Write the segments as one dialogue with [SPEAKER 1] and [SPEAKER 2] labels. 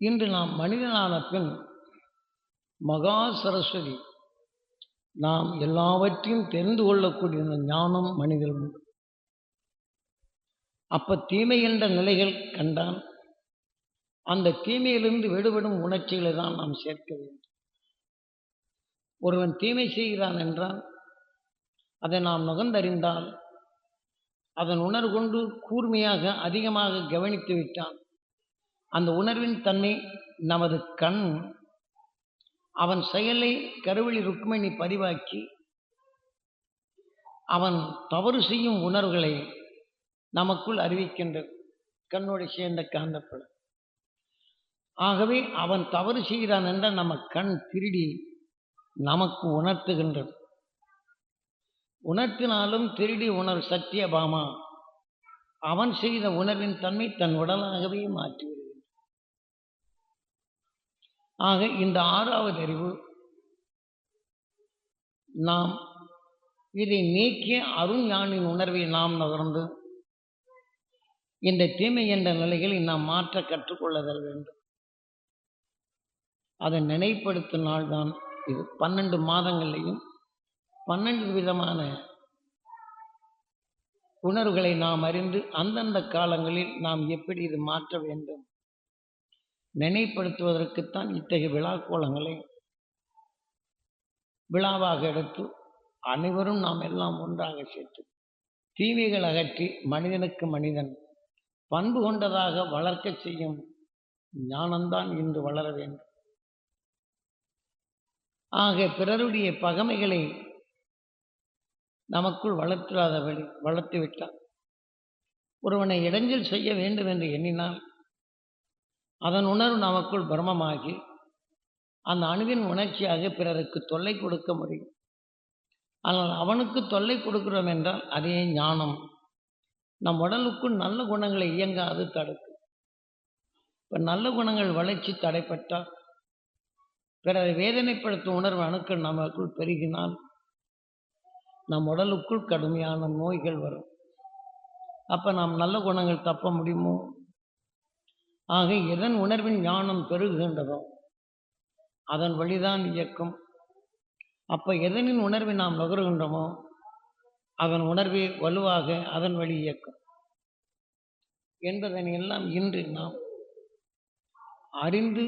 [SPEAKER 1] இன்று நாம் மனிதனான பின் மகா சரஸ்வதி நாம் எல்லாவற்றையும் தெரிந்து கொள்ளக்கூடிய ஞானம் மனிதன் உண்டு. அப்ப தீமை என்ற நிலைகள் கண்டால் அந்த தீமையிலிருந்து விடுபடும் உணர்ச்சிகளை தான் நாம் சேர்க்க வேண்டும். ஒருவன் தீமை செய்கிறான் என்றால் அதை நாம் நுகர்ந்தறிந்தால் அதன் உணர்வு கொண்டு கூர்மையாக அதிகமாக கவனித்து விட்டான் அந்த உணர்வின் தன்மை நமது கண் அவன் செயலை கருவழி ருக்மிணி பதிவாக்கி அவன் தவறு செய்யும் உணர்வுகளை நமக்குள் அறிவிக்கின்றது. கண்ணோடு சேர்ந்த காந்தப்படம் ஆகவே அவன் தவறு செய்கிறான் என்றால் நம்ம கண் திருடி நமக்கு உணர்த்துகின்றது. உணர்த்தினாலும் திருடி உணர் சத்தியபாமா. அவன் செய்த உணர்வின் தன்மை தன் உடலாகவே மாற்றிவிடும். ஆக இந்த ஆறாவது அறிவு நாம் இதை நீக்கிய அருஞானின் உணர்வை நாம் நகர்ந்து இந்த தீமை என்ற நிலைகளை நாம் மாற்ற கற்றுக்கொள்ளுதல் வேண்டும். அதை நினைப்படுத்தும் நாள்தான் இது. பன்னெண்டு மாதங்களிலையும் பன்னெண்டு விதமான உணர்வுகளை நாம் அறிந்து அந்தந்த காலங்களில் நாம் எப்படி இது மாற்ற வேண்டும்? நினைப்படுத்துவதற்குத்தான் இத்தகைய விழா கோலங்களை விழாவாக எடுத்து அனைவரும் நாம் எல்லாம் ஒன்றாக சேர்த்து தீமைகள் அகற்றி மனிதனுக்கு மனிதன் பண்பு கொண்டதாக வளர்க்க செய்யும் ஞானம்தான் இன்று வளர வேண்டும். ஆக பிறருடைய பகைமைகளை நமக்குள் வளர்த்திடாதபடி வளர்த்துவிட்டால் ஒருவனை இடைஞ்சல் செய்ய வேண்டும் என்று எண்ணினால் அதன் உணர்வு நமக்குள் பிரமமாகி அந்த அணுவின் உணர்ச்சியாக பிறருக்கு தொல்லை கொடுக்க முடியும். ஆனால் அவனுக்கு தொல்லை கொடுக்கிறோம் என்றால் அதே ஞானம். நம் உடலுக்குள் நல்ல குணங்களை இயங்காது தடுக்கும். இப்போ நல்ல குணங்கள் வளர்ச்சி தடைப்பட்டால் பிறரை வேதனைப்படுத்தும் உணர்வு அணுக்கள் நமக்குள் பெருகினால் நம் உடலுக்குள் கடுமையான நோய்கள் வரும். அப்போ நாம் நல்ல குணங்கள் தப்ப முடியுமோ? ஆக எதன் உணர்வின் ஞானம் பெருகுகின்றதோ அதன் வழிதான் இயக்கும். அப்போ எதனின் உணர்வை நாம் நுகர்கின்றோமோ அதன் உணர்வை வலுவாக அதன் வழி இயக்கும். என்பதனை எல்லாம் இன்று நாம் அறிந்து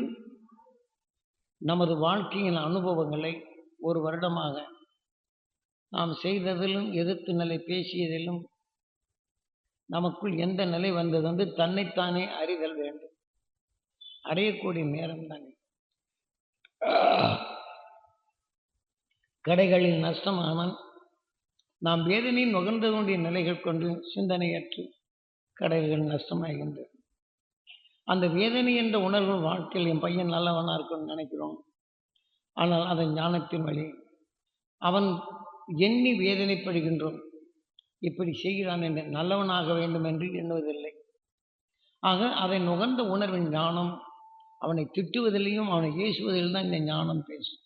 [SPEAKER 1] நமது வாழ்க்கையின் அனுபவங்களை ஒரு வருடமாக நாம் செய்ததிலும் எதிர்த்து நிலை பேசியதிலும் நமக்குள் எந்த நிலை வந்தது வந்து தன்னைத்தானே அறிதல் வேண்டும். அடையக்கூடிய நேரம் தானே கடைகளில் நஷ்டமானால் நாம் வேதனை நுகர்ந்து கொண்டிய நிலைகள் கொண்டு சிந்தனையற்று கடைகள் நஷ்டமாகின்றது. அந்த வேதனை என்ற உணர்வு வாழ்க்கையில் என் பையன் நல்லவனாக இருக்கும்னு நினைக்கிறோம். ஆனால் அதன் ஞானத்தின் வழி. அவன் எண்ணி வேதனைப்படுகின்றோம். இப்படி செய்கிறான் என்று நல்லவனாக வேண்டும் என்று எண்ணுவதில்லை. ஆக அதை நுகர்ந்த உணர்வின் ஞானம் அவனை திட்டுவதிலையும் அவனை ஏசுவதில் தான் இந்த ஞானம் பேசும்.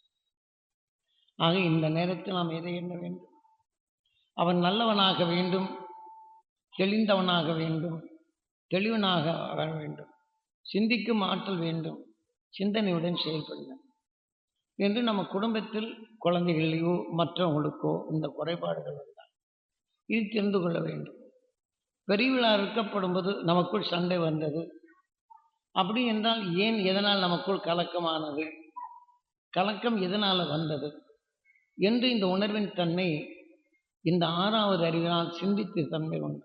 [SPEAKER 1] ஆக இந்த நேரத்தில் நாம் எதை எண்ண வேண்டும்? அவன் நல்லவனாக வேண்டும் தெளிந்தவனாக வேண்டும் தெளிவனாக வர வேண்டும் சிந்திக்கும் ஆற்றல் வேண்டும் சிந்தனையுடன் செயல்படுங்கள் என்று நம்ம குடும்பத்தில் குழந்தைகளையோ மற்றவங்களுக்கோ இந்த குறைபாடுகள் வந்தால் இது தெரிந்து கொள்ள வேண்டும். பெரிய விழா இருக்கப்படும் போது நமக்குள் சண்டை வந்தது அப்படி என்றால் ஏன் எதனால் நமக்குள் கலக்கமானது? கலக்கம் எதனால் வந்தது? என்று இந்த உணர்வின் தன்மை இந்த ஆறாவது அறிவினால் சிந்தித்து தன்மை உண்டு.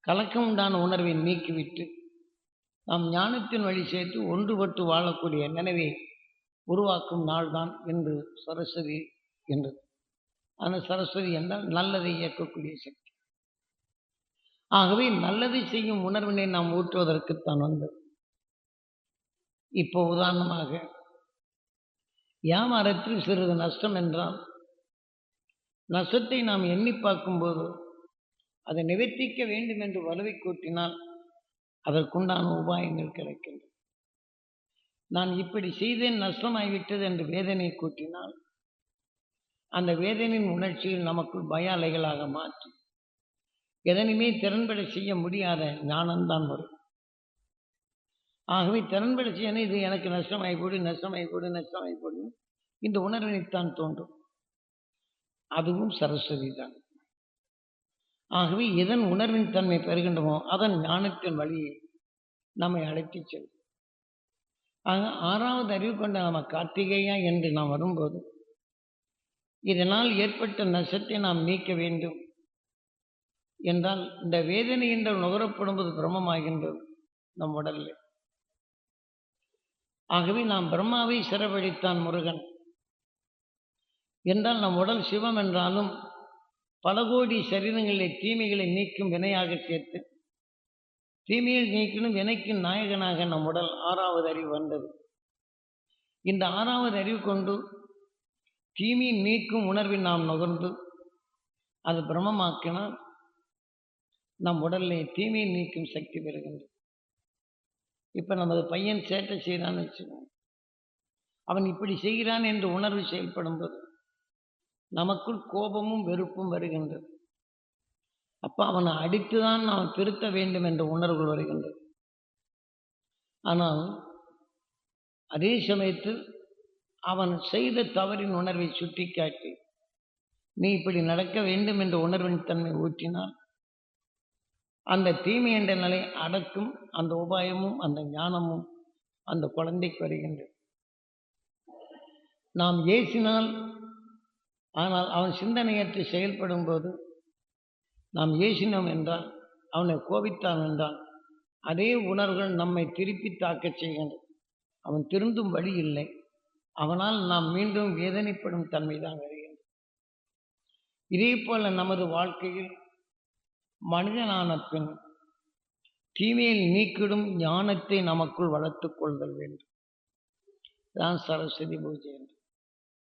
[SPEAKER 1] கலக்கம் உண்டான உணர்வை நீக்கிவிட்டு நாம் ஞானத்தின் வழி சேர்த்து ஒன்றுபட்டு வாழக்கூடிய நினைவை உருவாக்கும் நாள்தான் என்று சரஸ்வதி என்று அந்த சரஸ்வதி என்றால் நல்லதை இயக்கக்கூடிய சக்தி. ஆகவே நல்லதை செய்யும் உணர்வினை நாம் ஊற்றுவதற்குத்தான் வந்தது. இப்போ உதாரணமாக வியாபாரத்தில் சிறிது நஷ்டம் என்றால் நஷ்டத்தை நாம் எண்ணி பார்க்கும்போது அதை நிவர்த்திக்க வேண்டும் என்று வலுவை கூட்டினால் அதற்குண்டான உபாயங்கள் கிடைக்கின்றன. நான் இப்படி செய்தேன் நஷ்டமாகிவிட்டது என்று வேதனை கூட்டினால் அந்த வேதனையின் உணர்ச்சியில் நமக்குள் பய அலைகளாக மாற்றி எதனையுமே திறன்பட செய்ய முடியாத ஞானம்தான் வரும். ஆகவே திறன் செய்யணும் இது எனக்கு நஷ்டமாகி போடு நஷ்டமாகி போடு நஷ்டமாகி போடு இந்த உணர்வினைத்தான் தோன்றும். அதுவும் சரஸ்வதி தான் ஆகவே எதன் உணர்வின் தன்மை பெறுகின்றமோ அதன் ஞானத்தின் வழியை நம்மை அழைத்துச் செல்லும். ஆக ஆறாவது அறிவு கொண்ட நம்ம கார்த்திகையா என்று நாம் வரும்போது இதனால் ஏற்பட்ட நஷ்டத்தை நாம் நீக்க வேண்டும் என்றால் இந்த வேதனை என்று நுகரப்படும்போது பிரம்மமாகின்றது நம் உடலில். ஆகவே நாம் பிரம்மாவை சிறவழித்தான் முருகன். என்றால் நம் உடல் சிவம் என்றாலும் பல கோடி சரீரங்களிலே தீமைகளை நீக்கும் வினையாக சேர்த்து தீமையை நீக்கணும் வினைக்கும் நாயகனாக நம் உடல் ஆறாவது அறிவு வந்தது. இந்த ஆறாவது அறிவு கொண்டு தீமையை நீக்கும் உணர்வில் நாம் நுகர்ந்து அது பிரம்மமாக்கினால் நம் உடலில் தீமையை நீக்கும் சக்தி பெறுகின்றது. இப்போ நமது பையன் சேட்டை செய்கிறான்னு வச்சுக்கோங்க. அவன் இப்படி செய்கிறான் என்ற உணர்வு செயல்படும் போது நமக்குள் கோபமும் வெறுப்பும் வருகின்றது. அப்போ அவனை அடித்துதான் நாம் திருத்த வேண்டும் என்ற உணர்வுகள் வருகின்றது. ஆனால் அதே சமயத்தில் அவன் செய்த தவறின் உணர்வை சுட்டிக்காட்டி நீ இப்படி நடக்க வேண்டும் என்ற உணர்வின் தன்மை ஊற்றினால் அந்த தீமை என்ற நிலை அடக்கும் அந்த உபாயமும் அந்த ஞானமும் அந்த குழந்தைக்கு வருகின்றது. நாம் ஏசினால் ஆனால் அவன் சிந்தனையற்று செயல்படும் போது நாம் ஏசினோம் என்றால் அவனை கோபித்தான் என்றால் அதே உணர்வுகள் நம்மை திருப்பி தாக்கச் செய்கின்றது. அவன் திருந்தும் வழி இல்லை. அவனால் நாம் மீண்டும் வேதனைப்படும் தன்மைதான் வருகின்றது. இதே போல நமது வாழ்க்கையில் மனிதனான பின் தீமையில் நீக்கிடும் ஞானத்தை நமக்குள் வளர்த்துக் கொள்தல் வேண்டும். தான் சரஸ்வதி பூஜை என்று.